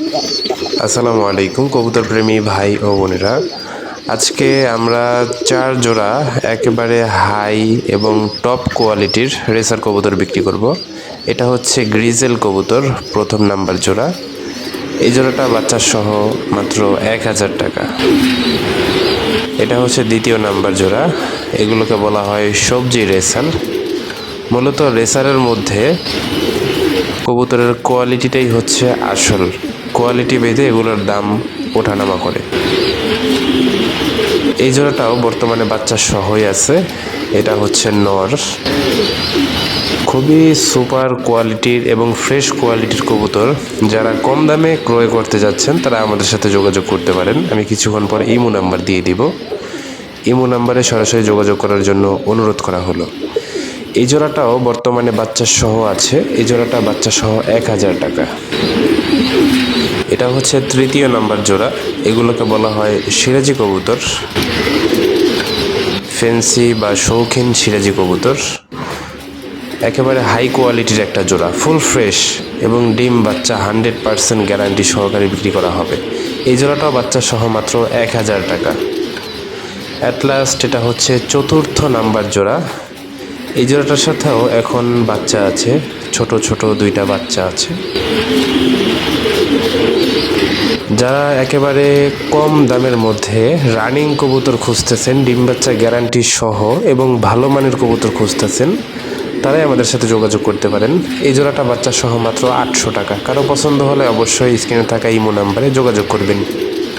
আসসালামু আলাইকুম, কবুতর প্রেমী ভাই ও বোনেরা। আজকে আমরা চার জোড়া একেবারে হাই এবং টপ কোয়ালিটির রেসার কবুতর বিক্রি করব। এটা হচ্ছে গ্রিজেল কবুতর, প্রথম নাম্বার জোড়া। এই জোড়াটা বাচ্চার সহ মাত্র এক হাজার টাকা। এটা হচ্ছে দ্বিতীয় নাম্বার জোড়া। এগুলোকে বলা হয় সবজি রেসার। মূলত রেসারের মধ্যে কবুতরের কোয়ালিটিটাই হচ্ছে আসল। কোয়ালিটি বেঁধে এগুলোর দাম ওঠানামা করে। এই জোড়াটাও বর্তমানে বাচ্চা সহই আছে। এটা হচ্ছে নর। খুবই সুপার কোয়ালিটির এবং ফ্রেশ কোয়ালিটির কবুতর। যারা কম দামে ক্রয় করতে যাচ্ছেন, তারা আমাদের সাথে যোগাযোগ করতে পারেন। আমি কিছুক্ষণ পর ইমো নাম্বার দিয়ে দিব। ইমো নাম্বারে সরাসরি যোগাযোগ করার জন্য অনুরোধ করা হলো। এই জোড়াটাও বর্তমানে বাচ্চা সহ আছে। এই জোড়াটা বাচ্চা সহ এক হাজার টাকা। এটা হচ্ছে তৃতীয় নাম্বার জোড়া। এগুলোকে বলা হয় সিরাজি কবুতর। ফেন্সি বা শৌখিন সিরাজি কবুতর। একেবারে হাই কোয়ালিটির একটা জোড়া, ফুল ফ্রেশ এবং ডিম বাচ্চা হান্ড্রেড পার্সেন্ট গ্যারান্টি সহকারে বিক্রি করা হবে। এই জোড়াটাও বাচ্চা সহ মাত্র এক হাজার টাকা। অ্যাট লাস্ট এটা হচ্ছে চতুর্থ নাম্বার জোড়া। এই জোড়াটার সাথেও এখন বাচ্চা আছে, ছোট ছোট দুইটা বাচ্চা আছে। যারা একেবারে কম দামের মধ্যে রানিং কবুতর খুঁজতেছেন, ডিম বাচ্চা গ্যারান্টি সহ এবং ভালো মানের কবুতর খুঁজতেছেন, তারাই আমাদের সাথে যোগাযোগ করতে পারেন। এই জোড়াটা বাচ্চা সহ মাত্র আটশো টাকা। কারও পছন্দ হলে অবশ্যই স্ক্রিনে থাকা ইমো নাম্বারে যোগাযোগ করবেন।